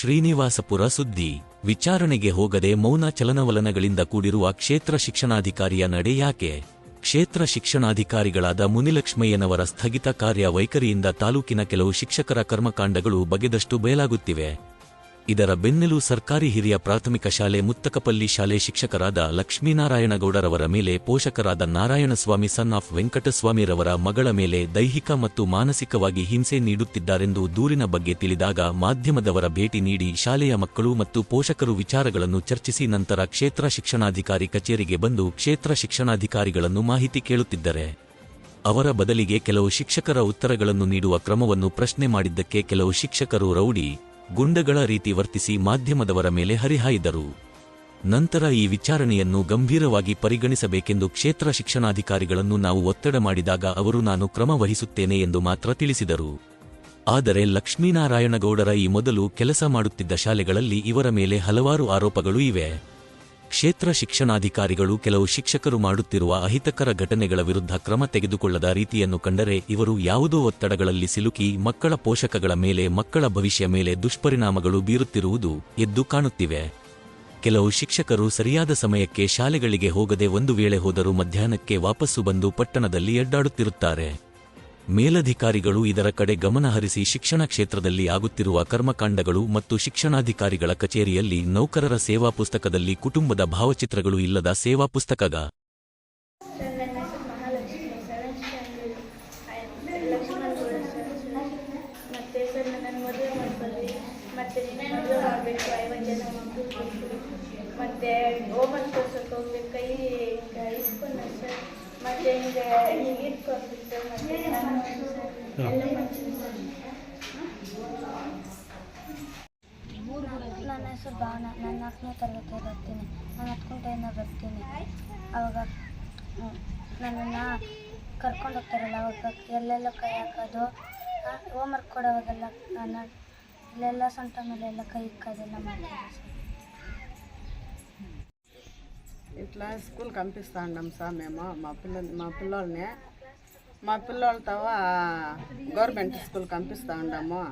ಶ್ರೀನಿವಾಸಪುರ ಸುದ್ದಿ. ವಿಚಾರಣೆಗೆ ಹೋಗದೆ ಮೌನ ಚಲನವಲನಗಳಿಂದ ಕೂಡಿರುವ ಕ್ಷೇತ್ರ ಶಿಕ್ಷಣಾಧಿಕಾರಿಯ ನಡೆ ಯಾಕೆ? ಕ್ಷೇತ್ರ ಶಿಕ್ಷಣಾಧಿಕಾರಿಗಳಾದ ಮುನಿಲಕ್ಷ್ಮಯ್ಯನವರ ಸ್ಥಗಿತ ಕಾರ್ಯ ವೈಖರಿಯಿಂದ ತಾಲೂಕಿನ ಕೆಲವು ಶಿಕ್ಷಕರ ಕರ್ಮಕಾಂಡಗಳು ಬಗೆದಷ್ಟು ಬಯಲಾಗುತ್ತಿವೆ. ಇದರ ಬೆನ್ನೆಲು ಸರ್ಕಾರಿ ಹಿರಿಯ ಪ್ರಾಥಮಿಕ ಶಾಲೆ ಮುತ್ತಕಪಲ್ಲಿ ಶಾಲೆ ಶಿಕ್ಷಕರಾದ ಲಕ್ಷ್ಮೀನಾರಾಯಣಗೌಡರವರ ಮೇಲೆ ಪೋಷಕರಾದ ನಾರಾಯಣಸ್ವಾಮಿ ಸನ್ ಆಫ್ ವೆಂಕಟಸ್ವಾಮಿರವರ ಮಗಳ ಮೇಲೆ ದೈಹಿಕ ಮತ್ತು ಮಾನಸಿಕವಾಗಿ ಹಿಂಸೆ ನೀಡುತ್ತಿದ್ದಾರೆಂದು ದೂರಿನ ಬಗ್ಗೆ ತಿಳಿದಾಗ ಮಾಧ್ಯಮದವರ ಭೇಟಿ ನೀಡಿ ಶಾಲೆಯ ಮಕ್ಕಳು ಮತ್ತು ಪೋಷಕರು ವಿಚಾರಗಳನ್ನು ಚರ್ಚಿಸಿ ನಂತರ ಕ್ಷೇತ್ರ ಶಿಕ್ಷಣಾಧಿಕಾರಿ ಕಚೇರಿಗೆ ಬಂದು ಕ್ಷೇತ್ರ ಶಿಕ್ಷಣಾಧಿಕಾರಿಗಳನ್ನು ಮಾಹಿತಿ ಕೇಳುತ್ತಿದ್ದರೆ. ಅವರ ಬದಲಿಗೆ ಕೆಲವು ಶಿಕ್ಷಕರ ಉತ್ತರಗಳನ್ನು ನೀಡುವ ಕ್ರಮವನ್ನು ಪ್ರಶ್ನೆ ಮಾಡಿದ್ದಕ್ಕೆ ಕೆಲವು ಶಿಕ್ಷಕರು ರೌಡಿ ಗುಂಡಗಳ ರೀತಿ ವರ್ತಿಸಿ ಮಾಧ್ಯಮದವರ ಮೇಲೆ ಹರಿಹಾಯ್ದರು. ನಂತರ ಈ ವಿಚಾರಣೆಯನ್ನು ಗಂಭೀರವಾಗಿ ಪರಿಗಣಿಸಬೇಕೆಂದು ಕ್ಷೇತ್ರ ಶಿಕ್ಷಣಾಧಿಕಾರಿಗಳನ್ನು ನಾವು ಒತ್ತಡ ಮಾಡಿದಾಗ ಅವರು ನಾನು ಕ್ರಮ ವಹಿಸುತ್ತೇನೆ ಎಂದು ಮಾತ್ರ ತಿಳಿಸಿದರು. ಆದರೆ ಲಕ್ಷ್ಮೀನಾರಾಯಣಗೌಡರ ಈ ಮೊದಲು ಕೆಲಸ ಮಾಡುತ್ತಿದ್ದ ಶಾಲೆಗಳಲ್ಲಿ ಇವರ ಮೇಲೆ ಹಲವಾರು ಆರೋಪಗಳು ಇವೆ. ಕ್ಷೇತ್ರ ಶಿಕ್ಷಣಾಧಿಕಾರಿಗಳು ಕೆಲವು ಶಿಕ್ಷಕರು ಮಾಡುತ್ತಿರುವ ಅಹಿತಕರ ಘಟನೆಗಳ ವಿರುದ್ಧ ಕ್ರಮ ತೆಗೆದುಕೊಳ್ಳದ ರೀತಿಯನ್ನು ಕಂಡರೆ ಇವರು ಯಾವುದೋ ಒತ್ತಡಗಳಲ್ಲಿ ಸಿಲುಕಿ ಮಕ್ಕಳ ಪೋಷಕಗಳ ಮೇಲೆ, ಮಕ್ಕಳ ಭವಿಷ್ಯ ಮೇಲೆ ದುಷ್ಪರಿಣಾಮಗಳು ಬೀರುತ್ತಿರುವುದು ಎದ್ದು ಕಾಣುತ್ತಿವೆ. ಕೆಲವು ಶಿಕ್ಷಕರು ಸರಿಯಾದ ಸಮಯಕ್ಕೆ ಶಾಲೆಗಳಿಗೆ ಹೋಗದೆ ಒಂದು ವೇಳೆ ಹೋದರೂ ಮಧ್ಯಾಹ್ನಕ್ಕೆ ವಾಪಸ್ಸು ಬಂದು ಪಟ್ಟಣದಲ್ಲಿ ಅಡ್ಡಾಡುತ್ತಿರುತ್ತಾರೆ ಮೇಲಧಿಕಾರಿಗಳು ಇದರ ಕಡೆ ಗಮನ ಹರಿಸಿ ಶಿಕ್ಷಣ ಕ್ಷೇತ್ರದಲ್ಲಿ ಆಗುತ್ತಿರುವ ಕರ್ಮಕಾಂಡಗಳು ಮತ್ತು ಶಿಕ್ಷಣಾಧಿಕಾರಿಗಳ ಕಚೇರಿಯಲ್ಲಿ ನೌಕರರ ಸೇವಾ ಪುಸ್ತಕದಲ್ಲಿ ಕುಟುಂಬದ ಭಾವಚಿತ್ರಗಳು ಇಲ್ಲದ ಸೇವಾ ಪುಸ್ತಕಗ ಮತ್ತು ನಿನ್ನ ಮದುವೆ ಮಾಡಬೇಕು ಐವತ್ತು ಜನ ಮಕ್ಕಳು ಬೇಕು ಮತ್ತು ಹೋಮನ್ ತೋರ್ಸಕ್ಕೆ ಹೋಗ್ಬೇಕು ಕೈ ಹಿಂಗೆ ಇಸ್ಕೊಂಡ ಸರ್ ಮತ್ತು ಹಿಂಗೆ ಹಿಂಗೆ ಇಟ್ಕೊಳ್ಬೇಕು ಮತ್ತು ನಾನು ಸರ್ ಎಲ್ಲ ನನ್ನ ಹೆಸರು ಭಾವನ ನಾನು ನಾಲ್ಕನೇ ತರಗತಿ ಬರ್ತೀನಿ ನಾನು ಹತ್ಕುಂಟೆಯಿಂದ ಬರ್ತೀನಿ ಅವಾಗ ನನ್ನನ್ನು ಕರ್ಕೊಂಡು ಹೋಗ್ತಾರಲ್ಲ ಅವಾಗ ಎಲ್ಲೆಲ್ಲ ಕೈ ಹಾಕೋದು ಹೋಮ್ವರ್ಕ್ ಕೊಡೋವಾಗೆಲ್ಲ ನಾನು ಇಲ್ಲೆಲ್ಲ ಸೊಂಟ ಮೇಲೆಲ್ಲ ಕೈ ಇಕ್ಕೋದೆಲ್ಲ ಮಾಡ್ತೀನಿ ఇట్లా స్కూల్ పంపిస్తాండం సార్ మేము మా పిల్ల మా పిల్లోల్ని. మా పిల్లోళ్ళతో గవర్నమెంట్ స్కూల్ పంపిస్తూ ఉన్నాము.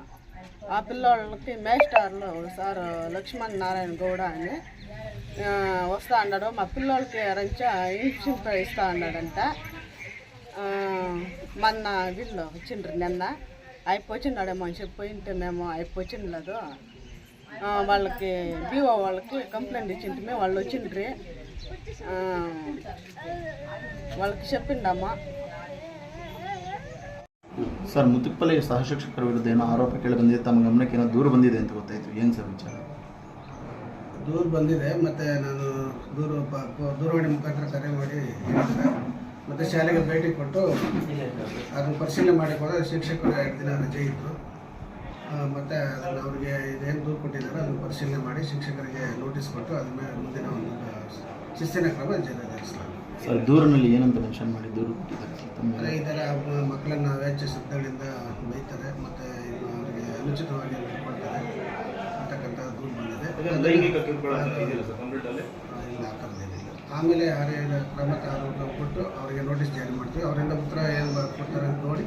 ఆ పిల్లోళ్ళకి మేస్టార్లు సార్ లక్ష్మణ్ నారాయణ గౌడ అని వస్తూ ఉన్నాడు మా పిల్లోళ్ళకి రంచా ఇంటింప ఇస్తా ఉన్నాడంట మొన్న వీళ్ళు వచ్చిండ్రు నిన్న. అయిపోయిండాడేమో అని చెప్పి పోయింటేనేమో అయిపోయిండలేదు అయిపోచిండలేదు వాళ్ళకి బీఓ వాళ్ళకి కంప్లైంట్ ఇచ్చింటే వాళ్ళు వచ్చిండ్రి. వాళ్ళకి చెప్పిండమ్మా ಸರ್ ಮುತ್ತುಪ್ಪಲ್ಲಿ ಸಹಶಿಕ್ಷಕರ ವಿರುದ್ಧ ಏನೋ ಆರೋಪ ಕೇಳಿ ಬಂದಿದೆ ತಮ್ಮ ಗಮನಕ್ಕೆ ಏನೋ ದೂರು ಬಂದಿದೆ ಅಂತ ಗೊತ್ತಾಯ್ತು ಏನು ಸರ್ ವಿಚಾರ ದೂರು ಬಂದಿದೆ ಮತ್ತು ನಾನು ದೂರು ಪ- ಪ- ದೂರವಾಣಿ ಮುಖಾಂತರ ಕರೆ ಮಾಡಿ ಹೇಳಿದ್ದಾರೆ ಮತ್ತು ಶಾಲೆಗೆ ಭೇಟಿ ಕೊಟ್ಟು ಅದನ್ನು ಪರಿಶೀಲನೆ ಮಾಡಿ ಹೋದ ಶಿಕ್ಷಕರು ಎರಡು ದಿನ ರಜೆ ಇದ್ದರು ಮತ್ತು ಅದನ್ನು ಅವರಿಗೆ ಇದೇನು ದೂರು ಕೊಟ್ಟಿದ್ದಾರೆ ಅದನ್ನು ಪರಿಶೀಲನೆ ಮಾಡಿ ಶಿಕ್ಷಕರಿಗೆ ನೋಟಿಸ್ ಕೊಟ್ಟು ಅದ್ರ ಮೇಲೆ ಮುಂದಿನ ಒಂದು ಶಿಸ್ತಿನ ಕ್ರಮ ಜರುಗಿಸಲಾಗಿದೆ ಸರ್ ದೂರಿನಲ್ಲಿ ಏನಂತ ಮೆನ್ಷನ್ ಮಾಡಿ ದೂರು ಇದರ ಮಕ್ಕಳನ್ನ ವೇಚ್ಯ ಶಬ್ದಗಳಿಂದ ಬೈತಾರೆ ಮತ್ತು ಅವರಿಗೆ ಅನುಚಿತವಾಗಿ ಕೊಡ್ತಾರೆ ಅಂತಕ್ಕಂಥ ದೂರು ಬಂದಿದೆ. ಇಲ್ಲ ಆ ಥರದ್ದೇನಿಲ್ಲ ಆಮೇಲೆ ಯಾರೇ ಕ್ರಮ ತ- ಕೊಟ್ಟು ಅವರಿಗೆ ನೋಟಿಸ್ ಜಾರಿ ಮಾಡ್ತೀವಿ. ಅವರಿಂದ ಉತ್ತರ ಏನು ಕೊಡ್ತಾರೆ ಅಂತ ನೋಡಿ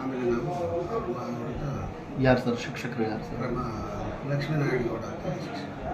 ಆಮೇಲೆ ನಾವು ಅವ್ರ ವಿರುದ್ಧ ಯಾರು ಸರ್? ಶಿಕ್ಷಕರು ಯಾರು ಸರ್? ಕ್ರಮ ಲಕ್ಷ್ಮೀನಾರಾಯಣ ಗೌಡ ಅಂತ ಶಿಕ್ಷಕ